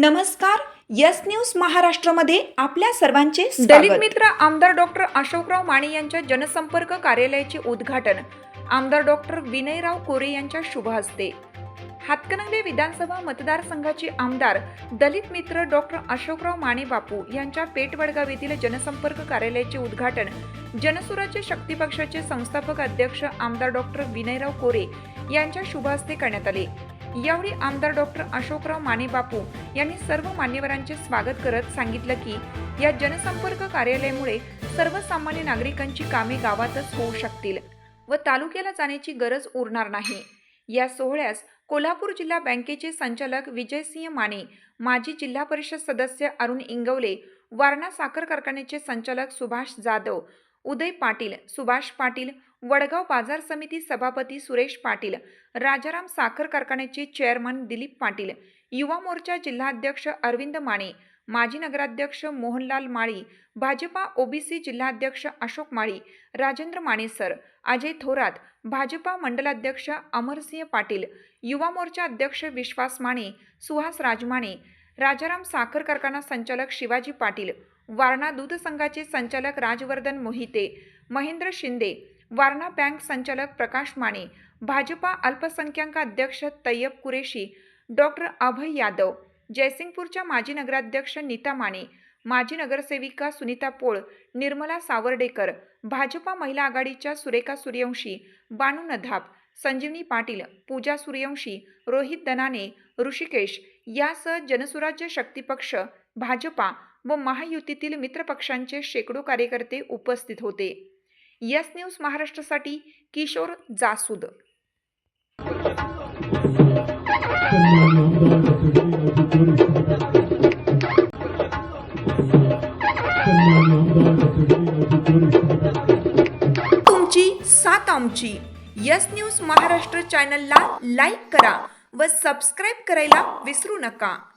नमस्कार yes news महाराष्ट्रामध्ये आपल्या सर्वांचे दलित मित्र आमदार डॉक्टर अशोकराव माने यांच्या जनसंपर्क कार्यालयाचे उद्घाटन आमदार डॉक्टर विनयराव कोरे यांच्या शुभ हस्ते. हातकणंगले विधानसभा मतदारसंघाचे आमदार दलित मित्र डॉक्टर अशोकराव माने बापू यांच्या पेठवडगाव येथील जनसंपर्क कार्यालयाचे उद्घाटन जनसुराज्य शक्ती पक्षाचे संस्थापक अध्यक्ष आमदार डॉक्टर विनयराव कोरे यांच्या शुभ हस्ते करण्यात आले. यावेळी आमदार डॉक्टर अशोकराव माने बापू यांनी सर्व मान्यवरांचे स्वागत करत सांगितलं की या जनसंपर्क कार्यालयामुळे सर्वसामान्य नागरिकांची कामे गावातच होऊ शकतील व तालुक्याला जाण्याची गरज उरणार नाही. या सोहळ्यास कोल्हापूर जिल्हा बँकेचे संचालक विजयसिंह माने माजी जिल्हा परिषद सदस्य अरुण इंगवले वारणा साखर कारखान्याचे संचालक सुभाष जाधव उदय पाटील सुभाष पाटील वडगाव बाजार समिती सभापती सुरेश पाटील राजाराम साखर कारखान्याचे चेअरमन दिलीप पाटील युवा मोर्चा जिल्हाध्यक्ष अरविंद माने माजी नगराध्यक्ष मोहनलाल माळी भाजपा ओबीसी जिल्हाध्यक्ष अशोक माळी राजेंद्र माने सर अजय थोरात भाजपा मंडलाध्यक्ष अमरसिंह पाटील युवा मोर्चा अध्यक्ष विश्वास माने सुहास राजमाने राजाराम साखर कारखाना संचालक शिवाजी पाटील वारणा दूध संघाचे संचालक राजवर्धन मोहिते महेंद्र शिंदे वारणा बँक संचालक प्रकाश माने भाजपा अल्पसंख्याक अध्यक्ष तय्यब कुरेशी डॉक्टर अभय यादव जयसिंगपूरच्या माजी नगराध्यक्ष नीता माने माजी नगरसेविका सुनीता पोळ निर्मला सावर्डेकर भाजपा महिला आघाडीच्या सुरेखा सूर्यवंशी बानू नधाप संजीवनी पाटील पूजा सूर्यवंशी रोहित दनाने ऋषिकेश यासह जनसुराज्य शक्तीपक्ष भाजपा व महायुतीतील मित्रपक्षांचे शेकडो कार्यकर्ते उपस्थित होते. यस न्यूज महाराष्ट्रासाठी किशोर जासूद. तुमची सात आमची. यस न्यूज महाराष्ट्र चॅनलला लाईक करा व सबस्क्राईब करायला विसरू नका.